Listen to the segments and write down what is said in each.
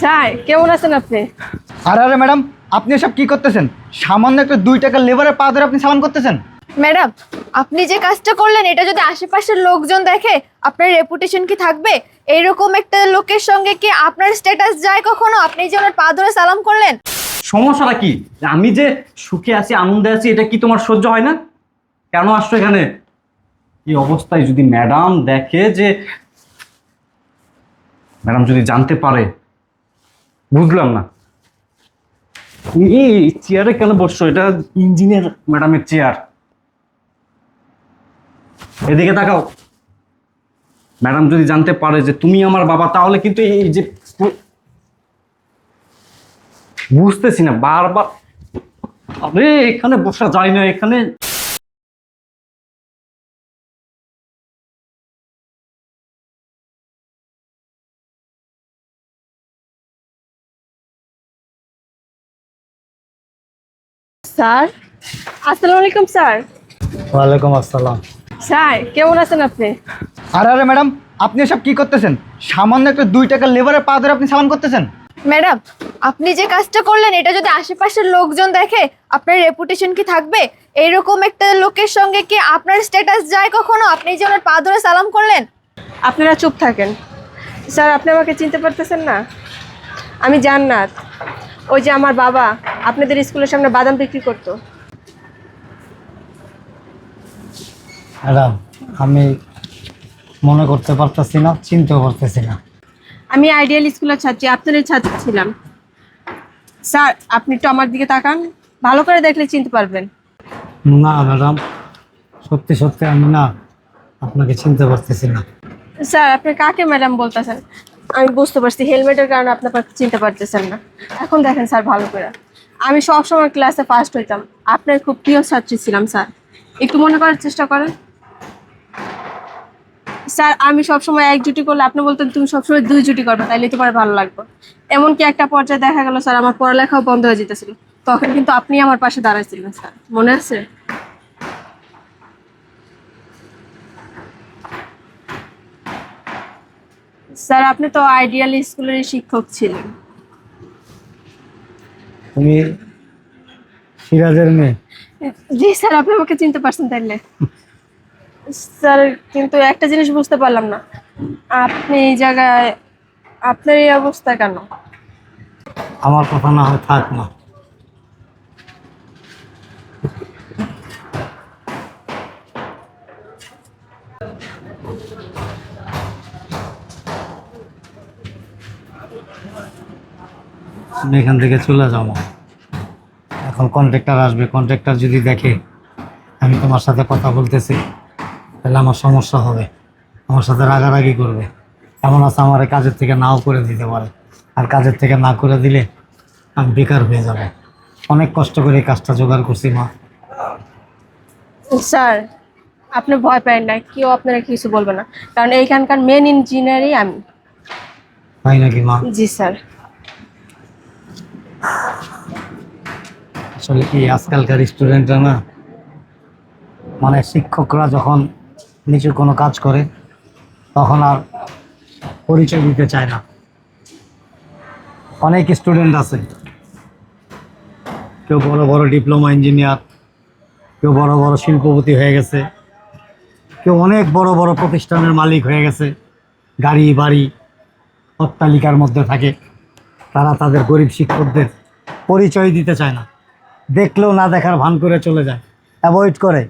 Sir কেমন আছেন আপনি? আরে আরে ম্যাডাম আপনি এসব কি করতেছেন? সামান্য একটা দুই টাকার লেবারের পা ধরে আপনি সামান করতেছেন? ম্যাডাম আপনি যে কাজটা করলেন এটা যদি আশেপাশের লোকজন দেখে আপনার রেপুটেশন কি থাকবে? এইরকম একটা লোকের সঙ্গে কি আপনার স্ট্যাটাস যায় কখনো? আপনি যে ওনার পা ধরে সালাম করলেন? সমস্যাটা কি? আমি যে সুখে আছি আনন্দে আছি এটা কি তোমার সহ্য হয় না? কেন আসছো এখানে? এই অবস্থায় যদি ম্যাডাম দেখে যে ম্যাডাম যদি জানতে পারে বুঝলাম না। এই চেয়ারে কেন বসছো? এটা ইঞ্জিনিয়ার ম্যাডামের চেয়ার এদিকে তাকাও। ম্যাডাম যদি জানতে পারে যে তুমি আমার বাবা, তাহলে কিন্তু এই যে বুঝতেছি না, বারবার আরে, এখানে বসা যায় না, এখানে স্যার। আসসালামু আলাইকুম স্যার। ওয়ালাইকুম আসসালাম। স্যার কেমন আছেন আপনি? আরে আরে ম্যাডাম আপনি এসব কি করতেছেন? সামান্য একটা দুই টাকার লেবারের পা ধরে আপনি সামান করতেছেন? ম্যাডাম আপনি যে কাজটা করলেন এটা যদি আশেপাশের লোকজন দেখে আপনার রেপুটেশন কি থাকবে? এইরকম একটা লোকের সঙ্গে কি আপনার স্ট্যাটাস যায় কখনো? আপনি যে ওনার পা ধরে সালাম করলেন? আপনারা চুপ থাকেন। স্যার আপনি আমাকে চিনতে পারতেছেন না। আমি জান্নাত। ওই যে আমার বাবা আপনাদের স্কুলের সামনে বাদাম বিক্রি করতো। ম্যাডাম আমি মনে করতে পারতেছি না চিনতেও পারতেছি না। আমি আইডিয়াল স্কুলের ছাত্রী আপনাদের ছাত্রী ছিলাম। স্যার আপনি একটু আমার দিকে তাকান ভালো করে দেখলে চিনতে পারবেন। না ম্যাডাম সত্যি সত্যি আমি না আপনাকে চিনতে পারতেছি না। স্যার আপনি কাকে ম্যাডাম বলতেছেন? আমি বুঝতে পারছি হেলমেটের কারণে আপনার চিনতে পারতেছেন না। এখন দেখেন স্যার ভালো করে। আমি সব সময় ক্লাসে ফার্স্ট হইতাম। আপনার খুব প্রিয় ছাত্রী ছিলাম, স্যার। একটু মনে করার চেষ্টা করেন। স্যার, আমি সবসময় এক জুটি করলে আপনি বলতেন, তুমি সবসময় দুই জুটি করবে, তাইলে তোমার ভালো লাগবে। এমনকি একটা পর্যায়ে দেখা গেল, স্যার, আমার পড়ালেখাও বন্ধ হয়ে যেতেছিল। তখন কিন্তু আপনি আমার পাশে দাঁড়াইছিলেন, স্যার। মনে আছে? স্যার, আপনি তো আইডিয়াল স্কুলের শিক্ষক ছিলেন। তুমি সিরাজের মেয়ে। জি স্যার আপনি আমাকে চিনতে পারছেন তাইলে। স্যার কিন্তু একটা জিনিস বুঝতে পারলাম না। আপনি এই জায়গায় আপনার এই অবস্থা কেন? আমার কথা না হয় থাক না। আমি এখান থেকে চলে যাব এখন কন্ট্রাক্টর আসবে। কন্ট্রাক্টর যদি দেখে আমি তোমার সাথে কথা বলতেছি তাহলে আমার সমস্যা হবে। আমার সাথে রাগারাগি করবে। এমন আছে আমার কাজের থেকে নাও করে দিতে পারে। আর কাজের থেকে না করে দিলে আমি বেকার হয়ে যাব। অনেক কষ্ট করে কাজটা জোগাড় করছি মা। স্যার আপনি ভয় পাবেন না কেউ আপনারা কিছু বলবে না। কারণ এইখানকার মেন ইঞ্জিনিয়ারই আমি। তাই নাকি মা? জি স্যার। আসলে কি আজকালকার স্টুডেন্টরা না মানে শিক্ষকরা যখন নিচু কোনো কাজ করে, তখন আর পরিচয় দিতে চায় না। অনেক স্টুডেন্ট আছে। কেউ বড় বড় ডিপ্লোমা ইঞ্জিনিয়ার কেউ বড় বড় শিল্পপতি হয়ে গেছে, কেউ অনেক বড় বড় প্রতিষ্ঠানের মালিক হয়ে গেছে, গাড়ি, বাড়ি, অট্টালিকার মধ্যে থাকে। তারা তাদের গরিব শিক্ষকদের পরিচয় দিতে চায় না। দেখলেও না দেখার ভান করে চলে যায়। অ্যাভয়েড করে।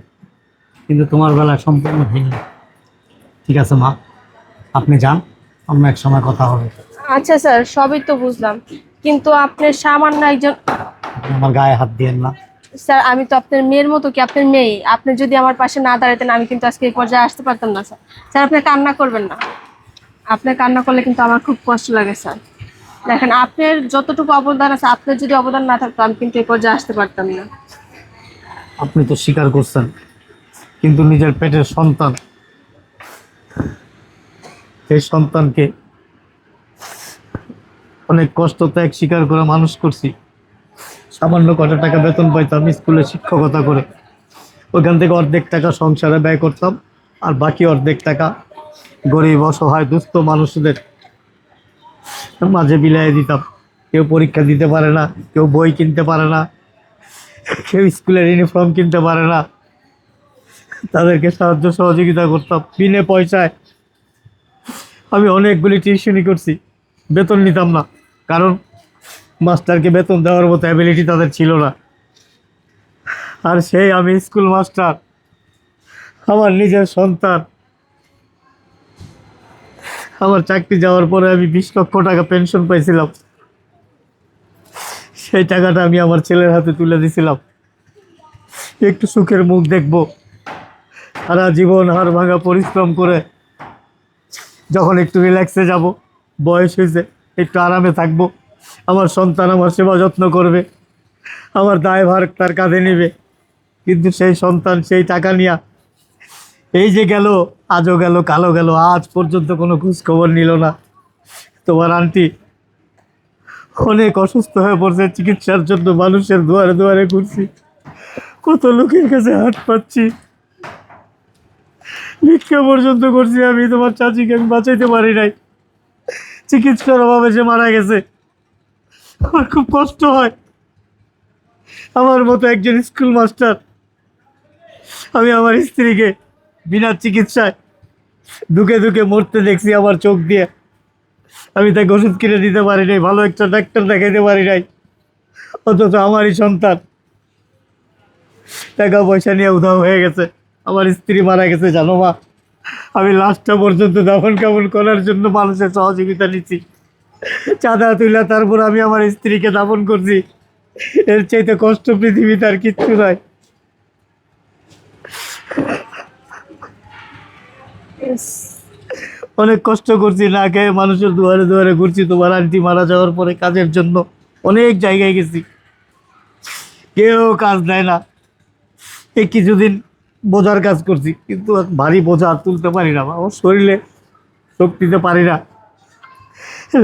কিন্তু তোমার বেলা সম্পূর্ণ ভিন্ন ঠিক আছে মা আপনি যান অন্য এক সময় কথা হবে। আচ্ছা স্যার সবই তো বুঝলাম। কিন্তু আপনি সামান্য একজন আমার গায়ে হাত দিয়েন না। স্যার আমি তো আপনার মেয়ের মতো কি আপনার মেয়ে? আপনি যদি আমার পাশে না দাঁড়াতেন আমি কিন্তু আজকে এই পর্যায়ে আসতে পারতাম না স্যার। স্যার আপনি কান্না করবেন না। আপনি কান্না করলে কিন্তু আমার খুব কষ্ট লাগে স্যার। দেখেন, আপনার যতটুকু অবদান আছে, আপনার যদি অবদান না থাকতো, আমি কিন্তু এই পর্যায়ে আসতে পারতাম না। আপনি তো স্বীকার করছেন, কিন্তু নিজের পেটের সন্তান এই সন্তানকে অনেক কষ্ট, ত্যাগ, স্বীকার করে মানুষ করছি। সামান্য কটা টাকা বেতন পাইতাম স্কুলে শিক্ষকতা করে। ওইখান থেকে অর্ধেক টাকা সংসারে ব্যয় করতাম, আর বাকি অর্ধেক টাকা গরিব, অসহায়, দুস্থ মানুষদের মাঝে বিলাই দিতাম। কেউ পরীক্ষা দিতে পারে না, কেউ বই কিনতে পারে না, কেউ স্কুলের ইউনিফর্ম কিনতে পারে না। তাদেরকে সাহায্য সহযোগিতা করতাম, বিনে পয়সায়। আমি অনেকগুলি টিউশনি করছি, বেতন নিতাম না, কারণ মাস্টারকে বেতন দেওয়ার মতো অ্যাবিলিটি তাদের ছিল না। আর সেই আমি স্কুল মাস্টার আমার নিজের সন্তান আমার চাকরি যাওয়ার পরে আমি বিশ লক্ষ টাকা পেনশন পাইছিলাম। সেই টাকাটা আমি আমার ছেলের হাতে তুলে দিছিলাম। একটু সুখের মুখ দেখব। সারা জীবন হার ভাঙা পরিশ্রম করে যখন একটু রিল্যাক্সে যাব, বয়স হয়েছে, একটু আরামে থাকব, আমার সন্তান আমার সেবা যত্ন করবে, আমার দায়ভার তার কাঁধে নেবে। কিন্তু সেই সন্তান সেই টাকা নিয়ে এই যে গেল আজও গেল কালো গেল, আজ পর্যন্ত কোনো খোঁজ খবর নিল না। তোমার আন্টি অনেক অসুস্থ হয়ে পড়ছে, চিকিৎসার জন্য মানুষের দুয়ারে দুয়ারে ঘুরছি। কত লোকের কাছে হাত পাচ্ছি। ভিক্ষা পর্যন্ত করছি আমি, তোমার চাচিকে আমি বাঁচাইতে পারি নাই। চিকিৎসার অভাবে সে মারা গেছে। আমার খুব কষ্ট হয়। আমার মতো একজন স্কুল মাস্টার। আমি আমার স্ত্রীকে বিনা চিকিৎসায় দুকে দুকে মরতে দেখছি আমার চোখ দিয়ে। আমি তাকে ওষুধ কিনে দিতে পারি নাই, ভালো একটা ডাক্তার দেখাইতে পারি নাই। অথচ আমারই সন্তান। টাকা পয়সা নিয়ে উধাও হয়ে গেছে। আমার স্ত্রী মারা গেছে, জানো মা? আমি লাস্টটা পর্যন্ত দাফন কামন করার জন্য মানুষের সহযোগিতা নিচ্ছি। চাঁদা তুলে তারপর আমি আমার স্ত্রীকে দাফন করছি। এর চাইতে কষ্ট পৃথিবীতে আর কিচ্ছু নয় অনেক কষ্ট করছি, না খেয়ে মানুষের দুয়ারে দুয়ারে ঘুরছি, তোমার আন্টি মারা যাওয়ার পরে কাজের জন্য অনেক জায়গায় গেছি। কেউ কাজ দেয় না। এই কিছুদিন বোঝার কাজ করছি, কিন্তু ভারী বোঝা তুলতে পারি না বা আমার শরীরে শক্তিতে পারি না।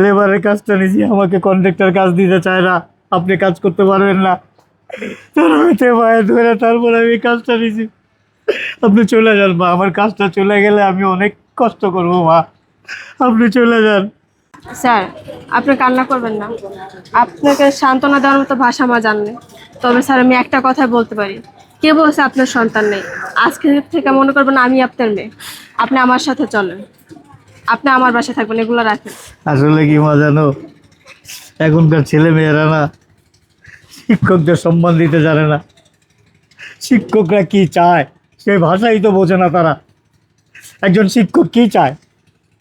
লেবারের কাজটা নিয়েছি, আমাকে কন্ট্রাক্টর কাজ দিতে চায় না, আপনি কাজ করতে পারবেন না। তার পায়ে ধরে তারপরে আমি কাজটা নিয়েছি। আপনি চলে যান মা। আমার কাজটা চলে গেলে আমি অনেক কষ্ট করব মা। আপনি চলে যান। স্যার আপনি কান্না করবেন না। আপনাকে সান্ত্বনা দেওয়ার মতো ভাষা আমার জানলে তবে স্যার আমি একটা কথাই বলতে পারি। কে বলছে আপনার সন্তান নেই? আজকে থেকে মনে করবেন আমি আপনার মেয়ে। আপনি আমার সাথে চলেন। আপনি আমার বাসায় থাকবেন এগুলো রাখেন। আসলে কি মা জানো? এখনকার ছেলে মেয়েরা না শিক্ষকদের সম্মান দিতে জানে না। শিক্ষকরা কি চায়? সেই ভাষাই তো বোঝে না তারা। একজন শিক্ষক কি চায়?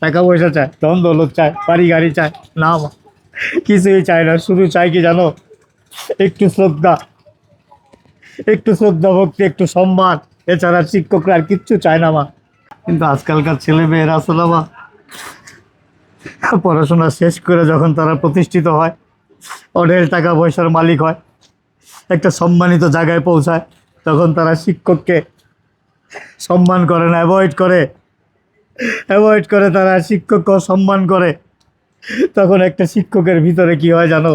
টাকা পয়সা চায় ধন দৌলত চায় বাড়ি গাড়ি চায়, না কিছুই চায় না, শুধু চায় কি জানো? একটু শ্রদ্ধা একটু শ্রদ্ধা, ভক্তি, একটু সম্মান। এছাড়া শিক্ষকরা আর কিচ্ছু চায় না মা। কিন্তু আজকালকার ছেলে মেয়েরা আসলে মা, পড়াশোনা শেষ করে যখন তারা প্রতিষ্ঠিত হয়, অঢেল টাকা পয়সার মালিক হয়, একটা সম্মানিত জায়গায় পৌঁছায়, তখন তারা শিক্ষককে সম্মান করে না অ্যাভয়েড করে। অ্যাভয়েড করে তারা শিক্ষককে সম্মান করে। তখন একটা শিক্ষকের ভিতরে কি হয় জানো?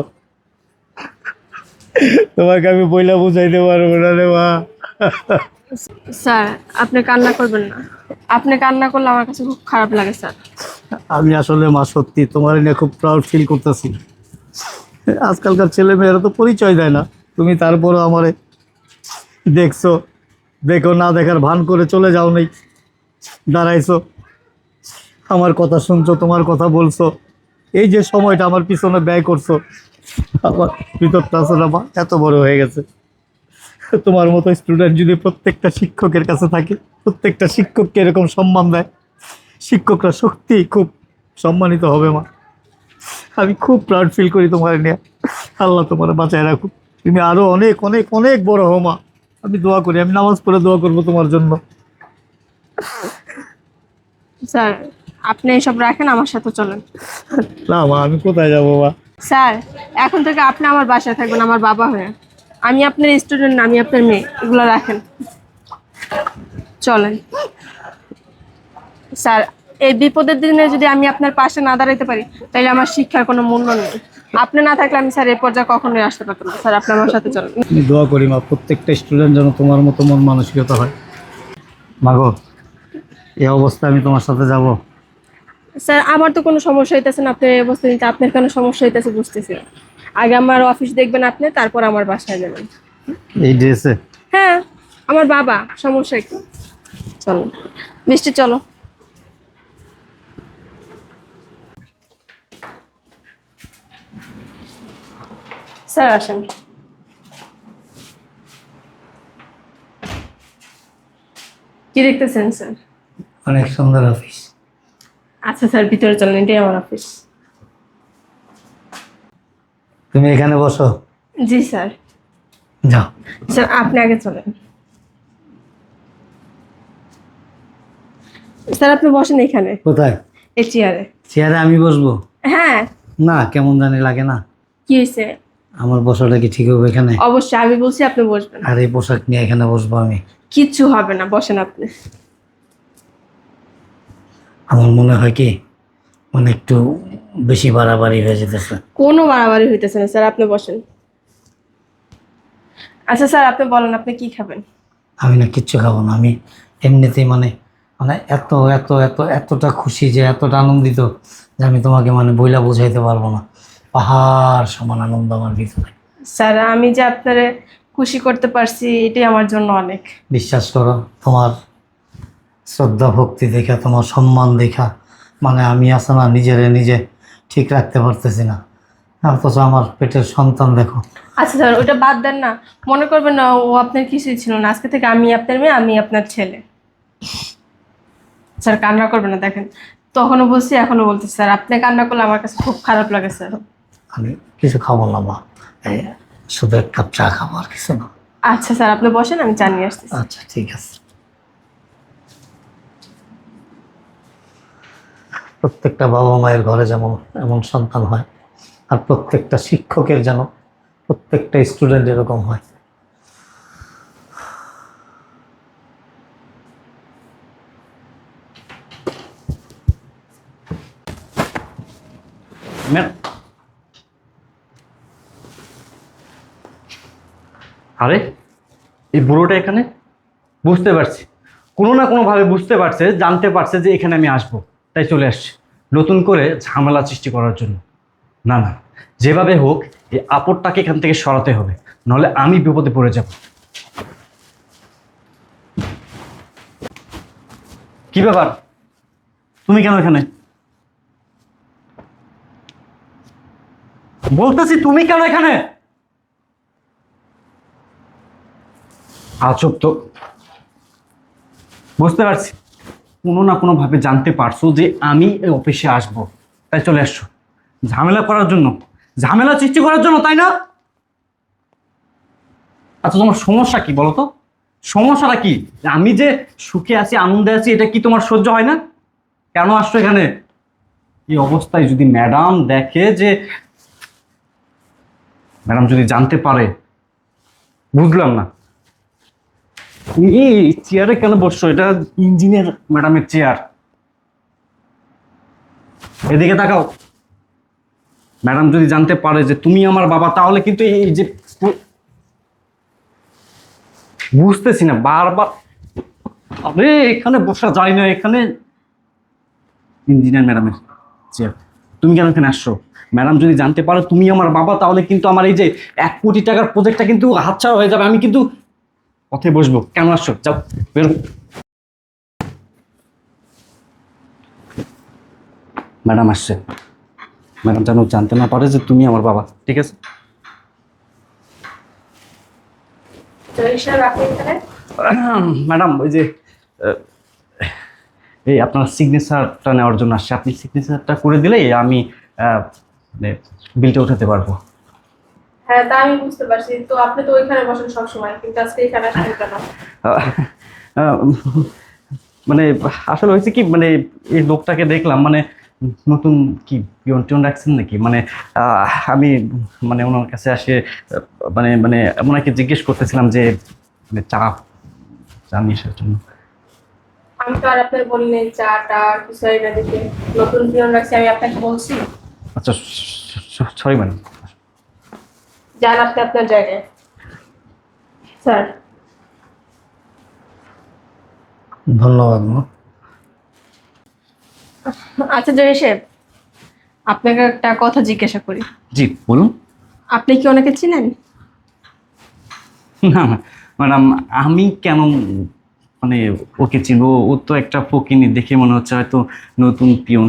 তোমাকে আমি বইলা বুঝাইতে পারব না রে মা। স্যার আপনি কান্না করবেন না। আপনি কান্না করলে আমার কাছে খুব খারাপ লাগে স্যার। আমি আসলে মা সত্যি তোমার নিয়ে খুব প্রাউড ফিল করতেছি। আজকালকার ছেলে মেয়েরা তো পরিচয় দেয় না। তুমি তারপরও আমারে দেখছ। দেখো না দেখার ভান করে চলে যাও নেই। দাঁড়াইছো। আমার কথা শুনছো, তোমার কথা বলছো। এই যে সময়টা আমার পিছনে ব্যয় করছ, আমার ভিতরটা আসলে এত বড় হয়ে গেছে। তোমার মতো স্টুডেন্ট যদি প্রত্যেকটা শিক্ষকের কাছে থাকে, প্রত্যেকটা শিক্ষককে এরকম সম্মান দেয়, শিক্ষকরা সত্যি খুব সম্মানিত হবে মা। আমি খুব প্রাউড ফিল করি তোমার নিয়ে। আল্লাহ তোমার বাঁচায় রাখুক। তুমি আরও অনেক অনেক অনেক বড় হো মা। আমি দোয়া করি আমি নামাজ পড়ে দোয়া করব তোমার জন্য। স্যার আপনি এসব রাখেন আমার সাথে চলেন। না মা আমি কোথায় যাব মা? স্যার এখন থেকে আপনি আমার বাসায় থাকবেন আমার বাবা হয়ে। আমি আপনার স্টুডেন্ট আমি আপনার মেয়ে এগুলো রাখেন। চলেন। স্যার এই বিপদের দিনে যদি আমি আপনার পাশে না দাঁড়াইতে পারি তাহলে আমার শিক্ষার কোনো মূল্য নেই। আপনি না থাকলে আমি স্যার এই পর্যায়ে কখনোই আসতে পারতাম না। স্যার আপনি আমার সাথে চলেন। আমি দোয়া করি মা প্রত্যেকটা স্টুডেন্ট যেন তোমার মতো মন মানসিকতা হয়। মাগো এই অবস্থায় আমি তোমার সাথে যাব। স্যার আমার তো কোনো সমস্যা হইতেছে না আপনার এই অবস্থা নিতে। আপনার কেন সমস্যা হইতেছে বুঝতেছি না। আগে আমার অফিস দেখবেন আপনি তারপর আমার বাসায় যাবেন। এই ড্রেসে? হ্যাঁ আমার বাবা সমস্যা কি চলো মিষ্টি চলো। স্যার আসেন। কি দেখতেছেন স্যার? অনেক সুন্দর অফিস। আচ্ছা স্যার ভিতরে চলেন এটাই আমার অফিস। তুমি এখানে বসো। জি স্যার। যাও। স্যার আপনি আগে চলেন। স্যার আপনি বসেন এখানে। কোথায়? এই চেয়ারে। চেয়ারে আমি বসবো? হ্যাঁ। না কেমন জানি লাগে না। কি হয়েছে? আমার বসাটা কি ঠিক হবে এখানে? অবশ্যই আমি বলছি আপনি বসবেন। আর এই পোশাক নিয়ে এখানে বসবো আমি। কিচ্ছু হবে না বসেন আপনি। আমার মনে হয় কি মানে একটু বেশি বাড়াবাড়ি হয়ে যেতেছে। কোনো বাড়াবাড়ি হইতেছে না স্যার আপনি বসেন। আচ্ছা স্যার আপনি বলেন আপনি কি খাবেন? আমি না কিচ্ছু খাব না আমি এমনিতেই মানে মানে এত এত এত এতটা খুশি যে এতটা আনন্দিত যে আমি তোমাকে মানে বইলা বোঝাইতে পারব না। পাহাড় সমান আনন্দ আমার ভিতরে। স্যার আমি যে আপনারে খুশি করতে পারছি এটাই আমার জন্য অনেক। বিশ্বাস করো তোমার শ্রদ্ধা ভক্তি দেখা তোমার সম্মান দেখা মানে আমি আছে না নিজেরে নিজে ঠিক রাখতে পারতেছি না। অথচ আমার পেটের সন্তান দেখো। আচ্ছা স্যার ওটা বাদ দেন না। মনে করবেন না ও আপনার কিছুই ছিল না। আজকে থেকে আমি আপনার মেয়ে আমি আপনার ছেলে। স্যার কান্না করবেন না দেখেন। তখনও বলছি এখনও বলতেছি স্যার। আপনি কান্না করলে আমার কাছে খুব খারাপ লাগে স্যার। আমি কিছু খাব না মা। এই শুধু এক কাপ চা খাব আর কিছু না। আচ্ছা স্যার আপনি বসেন আমি চা নিয়ে আসছি আচ্ছা ঠিক আছে। প্রত্যেকটা বাবা মায়ের ঘরে যেমন এমন সন্তান হয় আর প্রত্যেকটা শিক্ষকের যেন প্রত্যেকটা স্টুডেন্ট এরকম হয়। ম্যাম আরে, এই বুড়োটা এখানে? বুঝতে পারছি। কোনো না কোনোভাবে বুঝতে পারছে, জানতে পারছে যে এখানে আমি আসব, তাই চলে আসছে। নতুন করে ঝামেলা সৃষ্টি করার জন্য। না না, যেভাবে হোক, এই আপদটাকে এখান থেকে সরাতে হবে। নাহলে আমি বিপদে পড়ে যাব। কি ব্যাপার? তুমি কেন এখানে? বলতেছি তুমি কেন এখানে? আচব তো। বুঝতে পারছি। কোনো না কোনো ভাবে জানতে পারছ যে আমি এই অফিসে আসব। তাই চলে আসছো। ঝামেলা করার জন্য। ঝামেলা সৃষ্টি করার জন্য, তাই না? আচ্ছা তোমার সমস্যা কি বলো তো? সমস্যাটা কি? আমি যে সুখে আছি, আনন্দে আছি, এটা কি তোমার সহ্য হয় না? কেন আসছো এখানে? এই অবস্থায় যদি ম্যাডাম দেখে যে ম্যাডাম যদি জানতে পারে, বুঝলাম না। এই চেয়ারে কেন বসছো? এটা ইঞ্জিনিয়ার ম্যাডামের চেয়ার এদিকে তাকাও। ম্যাডাম যদি জানতে পারে যে তুমি আমার বাবা, তাহলে কিন্তু এই যে বুঝতেছি না, বারবার আরে, এখানে বসা যায় না, এখানে ইঞ্জিনিয়ার ম্যাডামের চেয়ার তুমি কেন এখানে আসছো? ম্যাডাম যদি জানতে পারো তুমি আমার বাবা, তাহলে কিন্তু আমার এই যে এক কোটি টাকার প্রজেক্টটা কিন্তু হাতছাড়া হয়ে যাবে। আমি কিন্তু পথে বসবো। কেন আসছো যাও, বেরো। ম্যাডাম আসছে। ম্যাডাম যেন জানতে না পারে যে তুমি আমার বাবা, ঠিক আছে? ম্যাডাম, ওই যে এই আপনার সিগনেচারটা নেওয়ার জন্য আসছে। আপনি সিগনেচারটা করে দিলেই আমি বিলটা উঠাতে পারব। হ্যাঁ তা আমি বুঝতে পারছি। তো আপনি তো ওইখানে বসেন সবসময় কিন্তু আজকে এখানে আসেন কেন? মানে আসলে হয়েছে কি মানে এই লোকটাকে দেখলাম মানে নতুন কি পিয়ন টিয়ন রাখছেন নাকি? মানে আমি মানে ওনার কাছে আসে মানে মানে ওনাকে জিজ্ঞেস করতেছিলাম যে মানে চা চা নিয়ে আসার জন্য। আমি তো আর আপনার বলি নাই চাটা কিছু না দিতে। নতুন পিয়ন রাখছি আমি আপনাকে বলছি। আচ্ছা সরি ম্যাডাম। যান আপনি আপনার জায়গায়। স্যার। ধন্যবাদ মা। আচ্ছা জয় সাহেব আপনাকে একটা কথা জিজ্ঞাসা করি। জি বলুন। আপনি কি ওনাকে চিনেন? না না ম্যাডাম আমি কেন মানে ওকে চিনবো? ও তো একটা ফকিনি দেখে মনে হচ্ছে হয়তো নতুন পিয়ন।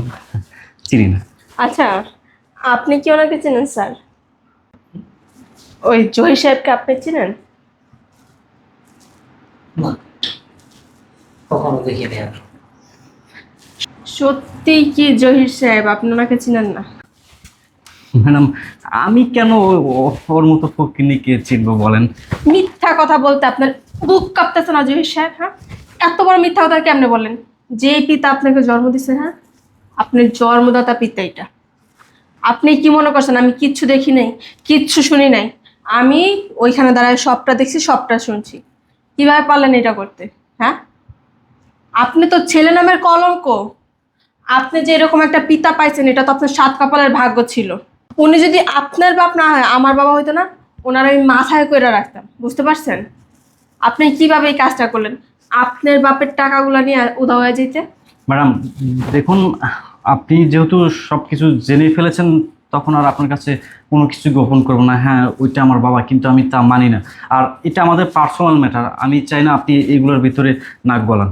চিনি না। আচ্ছা আপনি কি ওনাকে চেনেন স্যার? ওই জহি সাহেবকে আপনি চিনেন? কখনো সত্যি কি জহির সাহেব? আপনি ওনাকে চিনেন না? ম্যাডাম আমি কেন ওর মতো ফকিনিকে চিনবো বলেন? মিথ্যা কথা বলতে আপনার বুক কাঁপতেছে না জহির সাহেব হ্যাঁ? এত বড় মিথ্যা কথা কেমনে বলেন? যে পিতা আপনাকে জন্ম দিছে হ্যাঁ? আপনার জন্মদাতা পিতা এটা। আপনি কি মনে করছেন? আমি কিচ্ছু দেখি নাই কিচ্ছু শুনি নাই। আমি ওইখানে দাঁড়ায় সবটা দেখছি, সবটা শুনছি। কীভাবে পারলেন এটা করতে? হ্যাঁ? আপনি তো ছেলে নামের কলঙ্ক। আপনি যে এরকম একটা পিতা পাইছেন, এটা তো আপনার সাত কপালের ভাগ্য ছিল। উনি যদি আপনার বাপ না হয়, আমার বাবা হইতো না, ওনার আমি মাথায় করে রাখতাম। বুঝতে পারছেন? আপনি কীভাবে এই কাজটা করলেন? আপনার বাপের টাকাগুলো নিয়ে উদা হয়ে যেতে ম্যাডাম, দেখুন, আপনি যেহেতু সব কিছু জেনে ফেলেছেন তখন আর আপনার কাছে কোনো কিছু গোপন করব না হ্যাঁ ওইটা আমার বাবা কিন্তু আমি তা মানি না। আর এটা আমাদের পার্সোনাল ম্যাটার আমি চাই না আপনি এগুলোর ভিতরে নাক গলান।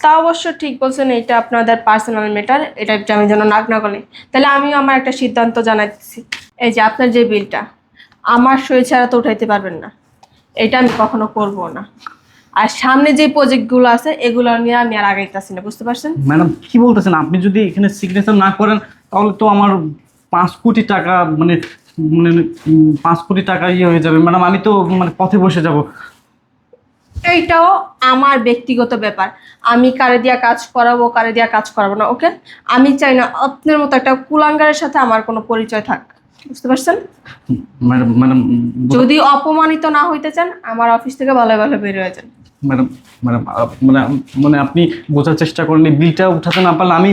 তা অবশ্য ঠিক বলছেন এটা আপনাদের পার্সোনাল ম্যাটার এটা আমি যেন নাক না করি তাহলে আমিও আমার একটা সিদ্ধান্ত জানাইতেছি এই যে আপনার যে বিলটা আমার সই ছাড়া তো উঠাইতে পারবেন না। এটা আমি কখনো করব না। আর সামনে যে প্রজেক্টগুলো আছে এগুলো নিয়ে আমি আর আগাইতেছি না বুঝতে পারছেন? ম্যাডাম কি বলতেছেন? আপনি যদি এখানে সিগনেচার না করেন তাহলে তো আমার পাঁচ কোটি টাকা মানে মানে পাঁচ কোটি টাকা ইয়ে হয়ে যাবে। ম্যাডাম আমি তো মানে পথে বসে যাব। এইটাও আমার ব্যক্তিগত ব্যাপার। আমি কারে দিয়া কাজ করাবো কারে দিয়া কাজ করাবো না ওকে? আমি চাই না আপনার মতো একটা কুলাঙ্গারের সাথে আমার কোনো পরিচয় থাক। বুঝতে পারছেন? ম্যাডাম ম্যাডাম যদি অপমানিত না হইতে চান আমার অফিস থেকে ভালো ভালো বের হয়ে যান। ম্যাডাম ম্যাডাম মানে মানে আপনি বোঝার চেষ্টা করেন বিলটা উঠাতে না পারলে আমি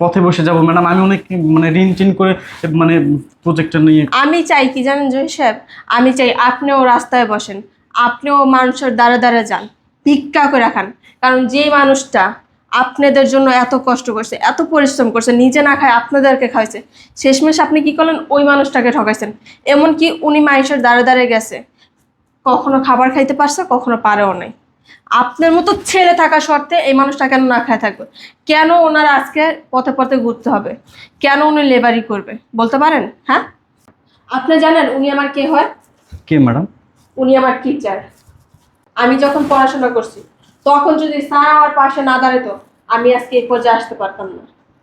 পথে বসে যাব। ম্যাডাম, আমি অনেক মানে ঋণ টিন করে মানে প্রজেক্টটা নিয়ে আমি চাই কি জানেন, জয় সাহেব? আমি চাই আপনিও রাস্তায় বসেন। আপনিও মানুষের দ্বারা দ্বারা যান। ভিক্ষা করে রাখান কারণ যে মানুষটা আপনাদের জন্য এত কষ্ট করছে, এত পরিশ্রম করছে, নিজে না খায় আপনাদেরকে খাইছে শেষমেশ আপনি কি করলেন? ওই মানুষটাকে ঠকাইছেন। এমনকি উনি মানুষের দ্বারে দ্বারে গেছে। কখনো খাবার খাইতে পারছে, কখনো পারেও নাই। আপনার মতো ছেলে থাকা শর্তে এই মানুষটা কেন না খায় থাকবে? কেন ওনার আজকে পথে পথে ঘুরতে হবে? কেন উনি লেবারি করবে? বলতে পারেন? হ্যাঁ? আপনি জানেন উনি আমার কে হয়? কে ম্যাডাম? উনি আমার টিচার আমি যখন পড়াশোনা করছি তখন যদি স্যার আমার পাশে না দাঁড়াতো আমি আজকে এই পর্যায়ে আসতে পারতাম না।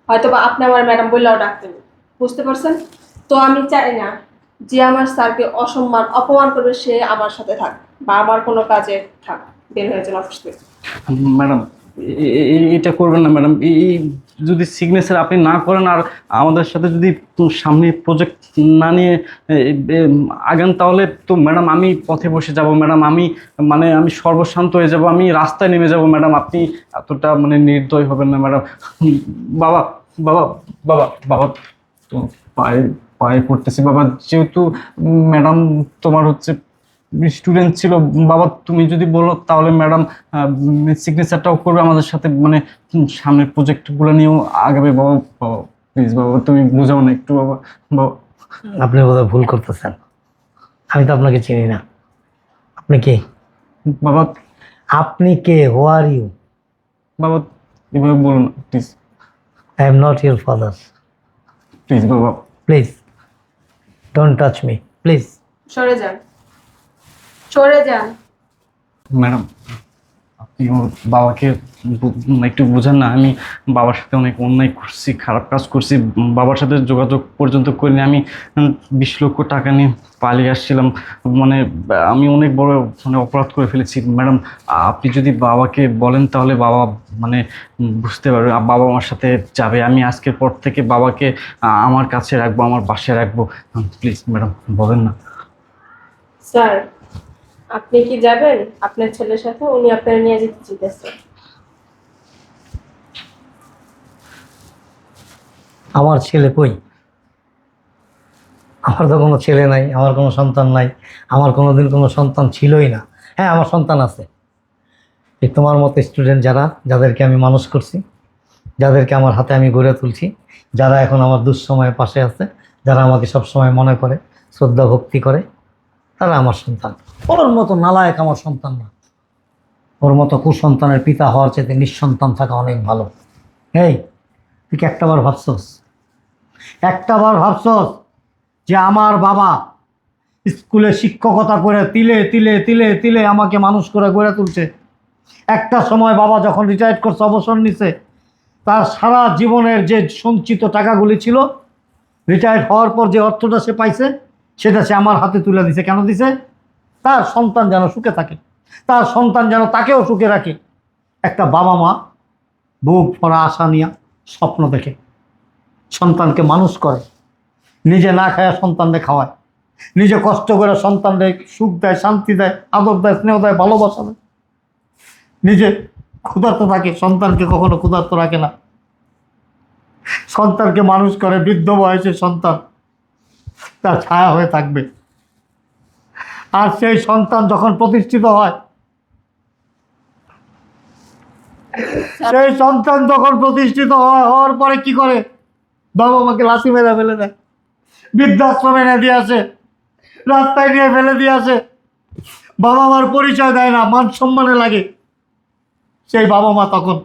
হয়তো বা আপনি আমার ম্যাডাম বললেও ডাকতেন। বুঝতে পারছেন? তো আমি চাই না যে আমার স্যারকে অসম্মান অপমান করবে সে আমার সাথে থাক বা আমার কোনো কাজে থাক। বের হয়ে যান অফিস থেকে। ম্যাডাম এটা করবেন না ম্যাডাম। এই যদি সিগনেচার আপনি না করেন আর আমাদের সাথে যদি সামনে প্রজেক্ট না নিয়ে আগান তাহলে তো ম্যাডাম আমি পথে বসে যাব। ম্যাডাম আমি মানে আমি সর্বশান্ত হয়ে যাব। আমি রাস্তায় নেমে যাব। ম্যাডাম আপনি এতটা মানে নির্দয় হবেন না ম্যাডাম। বাবা বাবা বাবা বাবা, তো পায়ে পায়ে পড়তেছি। বাবা, যেহেতু ম্যাডাম তোমার হচ্ছে স্টুডেন্ট ছিল বাবা তুমি যদি বলো তাহলে ম্যাডাম সিগনেচারটাও করবে আমাদের সাথে মানে সামনের প্রজেক্টগুলো নিয়েও আগাবে। বাবা বাবা প্লিজ বাবা তুমি বোঝাও না একটু বাবা বাবা। আপনি বোধহয় ভুল করতেছেন। আমি তো আপনাকে চিনি না। আপনি কে? বাবা আপনি কে? হো আর ইউ বাবা এভাবে বলুন please I am not your father please বাবা। Please don't touch me please সরে যান। সরে যান। ম্যাডাম আপনি ওর বাবাকে বু- একটু বোঝান না। আমি বাবার সাথে অনেক অন্যায় করছি খারাপ কাজ করছি। বাবার সাথে যোগাযোগ পর্যন্ত করিনি। আমি উম, বিশ লক্ষ টাকা নিয়ে পালিয়ে আসছিলাম। মানে আহ, আমি অনেক বড় মানে অপরাধ করে ফেলেছি। ম্যাডাম আপনি যদি বাবাকে বলেন তাহলে বাবা মানে উম, বুঝতে পারবে। আ- বাবা আমার সাথে যাবে। আমি আজকের পর থেকে বাবাকে আমার কাছে রাখব আমার বাসায় রাখব। প্লিজ ম্যাডাম বলেন না। স্যার আপনি কি যাবেন? আপনার ছেলের সাথে উনি আপনার নিয়ে যেতে চাইতেছে। আমার ছেলে কই? আমার তো কোনো ছেলে নাই, আমার কোনো সন্তান নাই, আমার কোনো দিন কোনো সন্তান ছিলই না। হ্যাঁ আমার সন্তান আছে। এই তোমার মতো স্টুডেন্ট যারা, যাদেরকে আমি মানুষ করছি, যাদেরকে আমার হাতে আমি গড়ে তুলছি, যারা এখন আমার দুঃসময়ে পাশে আছে, যারা আমাকে সব সময় মনে করে, শ্রদ্ধা ভক্তি করে, তারা আমার সন্তান। ওর মতো নালায়ক আমার সন্তান না। ওর মতো কুসন্তানের পিতা হওয়ার চেয়ে নিঃসন্তান থাকা অনেক ভালো। এই, তুই কি একটাবার ভাবছস? একটাবার ভাবছস যে আমার বাবা স্কুলে শিক্ষকতা করে তিলে তিলে তিলে তিলে আমাকে মানুষ করে গড়ে তুলছে। একটা সময় বাবা যখন রিটায়ার্ড করছে, অবসর নিছে, তার সারা জীবনের যে সঞ্চিত টাকাগুলি ছিল রিটায়ার্ড হওয়ার পর যে অর্থটা সে পাইছে, সেটা সে আমার হাতে তুলে দিছে। কেন দিছে? তার সন্তান যেন সুখে থাকে, তার সন্তান যেন তাকেও সুখে রাখে। একটা বাবা মা বুক ভরা আশা নিয়ে স্বপ্ন দেখে, সন্তানকে মানুষ করে, নিজে না খায় সন্তানদের খাওয়ায়, নিজে কষ্ট করে সন্তানদের সুখ দেয়, শান্তি দেয়, আদর দেয়, স্নেহ দেয়, ভালোবাসা দেয়। নিজে ক্ষুধার্ত থাকে, সন্তানকে কখনো ক্ষুধার্ত রাখে না। সন্তানকে মানুষ করে, বৃদ্ধ বয়সে সন্তান তার ছায়া হয়ে থাকবে। আর সেই সন্তান যখন প্রতিষ্ঠিত হয়, সেই সন্তান যখন প্রতিষ্ঠিত হয় হওয়ার পরে কি করে? বাবা মাকে লাথি মেরে ফেলে দেয়। বৃদ্ধাশ্রমে এনে দিয়ে আসে। রাস্তায় নিয়ে ফেলে দিয়ে আসে। বাবা মার পরিচয় দেয় না, মান সম্মানে লাগে। সেই বাবা মা তখন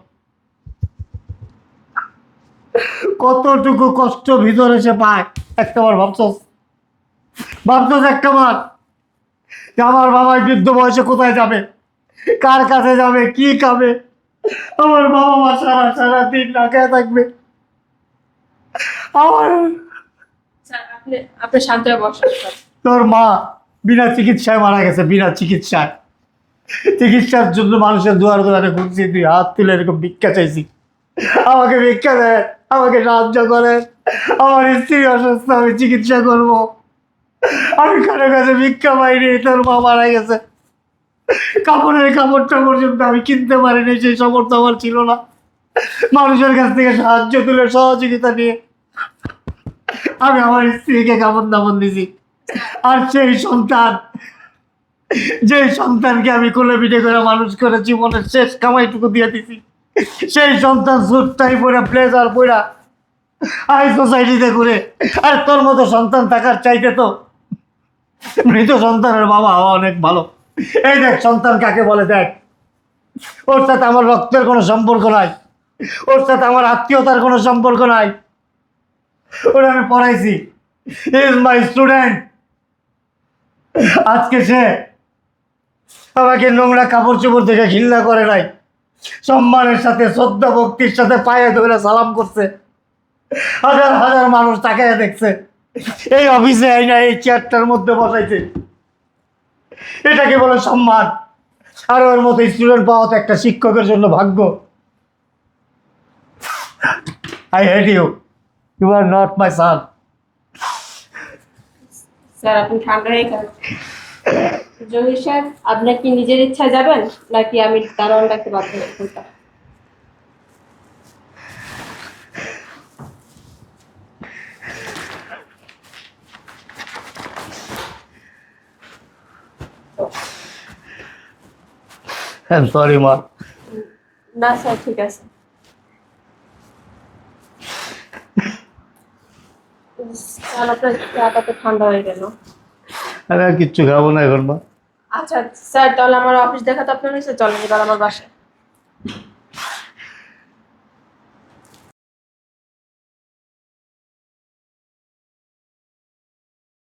কতটুকু কষ্ট ভিতরে সে পায় একটাবার ভাবছস? ভাবছস একটাবার যে আমার বাবা বৃদ্ধ বয়সে কোথায় যাবে? কার কাছে যাবে? কি খাবে? আমার বাবা মা সারা সারা দিন না খেয়ে থাকবে। আমার আপনি শান্ত তোর মা বিনা চিকিৎসায় মারা গেছে বিনা চিকিৎসায়। চিকিৎসার জন্য মানুষের দুয়ারে দুয়ারে ঘুরছি তুই হাত তুলে এরকম ভিক্ষা চাইছি। আমাকে ভিক্ষা দেয় আমাকে সাহায্য করেন। আমার স্ত্রী অসুস্থ আমি চিকিৎসা করব। আমি কারও কাছে ভিক্ষা পাইনি, তোর মা মারা গেছে। কাপড়ের কাপড়টা পর্যন্ত আমি কিনতে পারিনি, সেই সামর্থ্য আমার ছিল না। মানুষের কাছ থেকে সাহায্য তুলে সহযোগিতা নিয়ে আমি আমার স্ত্রীকে কাপড় দাপড় দিছি। আর সেই সন্তান যে সন্তানকে আমি কোলে পিঠে করে মানুষ করে জীবনের শেষ কামাইটুকু দিয়ে দিছি, সেই সন্তান সুটটাই পড়া প্লেজার পড়া হাই সোসাইটিতে ঘুরে। আর তোর মতো সন্তান থাকার চাইতে তো মৃত সন্তানের বাবা হওয়া অনেক ভালো। এই দেখ, সন্তান কাকে বলে দেখ? ওর সাথে আমার রক্তের কোনো সম্পর্ক নাই। ওর সাথে আমার আত্মীয়তার কোনো সম্পর্ক নাই। ওরা আমি পড়াইছি। ইজ মাই স্টুডেন্ট আজকে সে আমাকে নোংরা কাপড় চোপড় দেখে ঘৃণা করে নাই। সম্মানের সাথে শ্রদ্ধা ভক্তির সাথে পায়ে ধরে সালাম করছে। হাজার হাজার মানুষ তাকে দেখছে। এই অফিসে এই না এই চেয়ারটার মধ্যে বসাইছে। এটাকে বলে সম্মান। আর ওর মতো স্টুডেন্ট পাওয়া তো একটা শিক্ষকের জন্য ভাগ্য। I hate you you are not my son sir, আপনি ঠান্ডা হয়ে গেলেন জহির সাহেব, আপনার কি নিজের ইচ্ছা যাবেন, নাকি আমি দারোয়ান বাধ্য হয়ে সরি মা না স্যার ঠিক আছে। স্যার আপনার চাটা তো ঠান্ডা হয়ে গেল। আমি আর কিচ্ছু খাব না এখন মা। আচ্ছা স্যার তাহলে আমার অফিস দেখা তো আপনার হয়েছে? চলেন এবার আমার বাসায়।